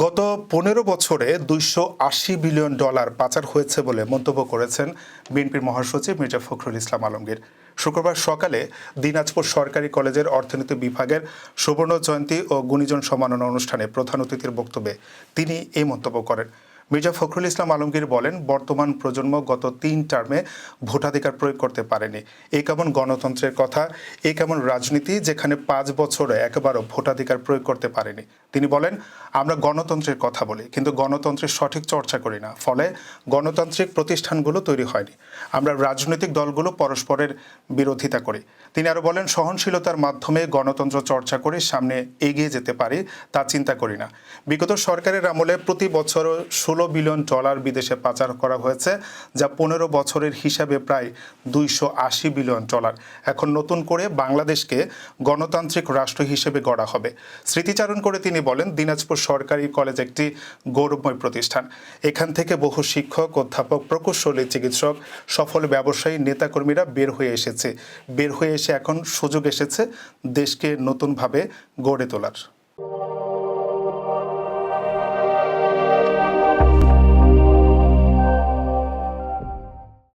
গত পনেরো বছরে দুইশো আশি বিলিয়ন ডলার পাচার হয়েছে বলে মন্তব্য করেছেন বিএনপির মহাসচিব মির্জা ফখরুল ইসলাম আলমগীর। শুক্রবার সকালে দিনাজপুর সরকারি কলেজের অর্থনীতি বিভাগের সুবর্ণ জয়ন্তী ও গুণীজন সম্মাননা অনুষ্ঠানে প্রধান অতিথির বক্তব্যে তিনি এই মন্তব্য করেন। মির্জা ফখরুল ইসলাম আলমগীর বলেন, বর্তমান প্রজন্ম গত তিন টার্মে ভোটাধিকার প্রয়োগ করতে পারেনি। এই কেমন গণতন্ত্রের কথা এই কেমন রাজনীতি যেখানে পাঁচ বছরে একবারও ভোটাধিকার প্রয়োগ করতে পারেনি। তিনি বলেন, আমরা গণতন্ত্রের কথা বলি, কিন্তু গণতন্ত্রের সঠিক চর্চা করি না। ফলে গণতান্ত্রিক প্রতিষ্ঠানগুলো তৈরি হয়নি। আমরা রাজনৈতিক দলগুলো পরস্পরের বিরোধিতা করি। তিনি আরও বলেন, সহনশীলতার মাধ্যমে গণতন্ত্র চর্চা করে সামনে এগিয়ে যেতে পারি তা চিন্তা করি না। বিগত সরকারের আমলে প্রতি বছর ষোলো বিলিয়ন ডলার বিদেশে পাচার করা হয়েছে, যা পনেরো বছরের হিসাবে প্রায় দুইশো আশি বিলিয়ন ডলার। এখন নতুন করে বাংলাদেশকে গণতান্ত্রিক রাষ্ট্র হিসেবে গড়া হবে। স্মৃতিচারণ করে তিনি বলেন, দিনাজপুর সরকারি কলেজ একটি গৌরবময় প্রতিষ্ঠান। এখান থেকে বহু শিক্ষক, অধ্যাপক, প্রকৌশলী, চিকিৎসক, সফল ব্যবসায়ী, নেতাকর্মীরা বের হয়ে এসেছে। বের হয়ে এসে এখন সুযোগ এসেছে দেশকে নতুনভাবে গড়ে তোলার।